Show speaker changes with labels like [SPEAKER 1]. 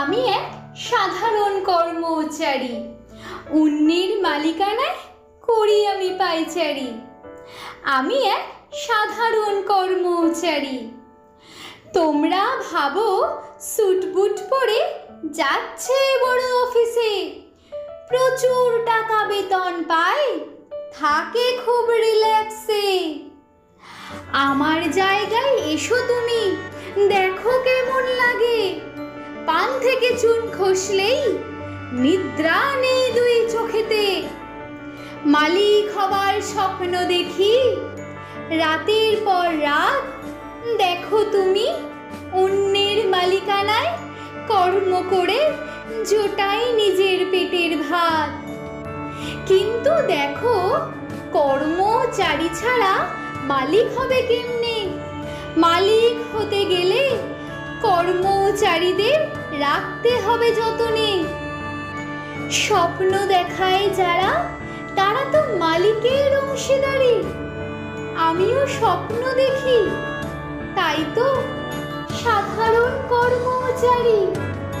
[SPEAKER 1] আমি এক সাধারণ কর্মচারী। উন্নির মালিকানায় করি আমি পাইচারি। আমি এক সাধারণ কর্মচারী। তোমরা ভাবো স্যুট বুট পরে যাচ্ছে বড় অফিসে। প্রচুর টাকা বেতন পায়, থাকে খুব রিল্যাক্সে। আমার জায়গায় এসো থেকে চুন খসলেই নিদ্রা নেই দুই চোখেতে। মালিক হবার স্বপ্ন দেখি, রাতের পর রাত দেখো তুমি অন্যের মালিকানায় কর্ম করে জোটাই নিজের পেটের ভাত। কিন্তু দেখো কর্মচারী ছাড়া মালিক হবে কেমনে? মালিক হতে গেলে কর্মচারীদের রাখতে হবে যতনে। স্বপ্ন দেখায় যারা, তারা তো মালিকের অংশীদারি। আমিও স্বপ্ন দেখি, তাই তো সাধারণ কর্মচারী।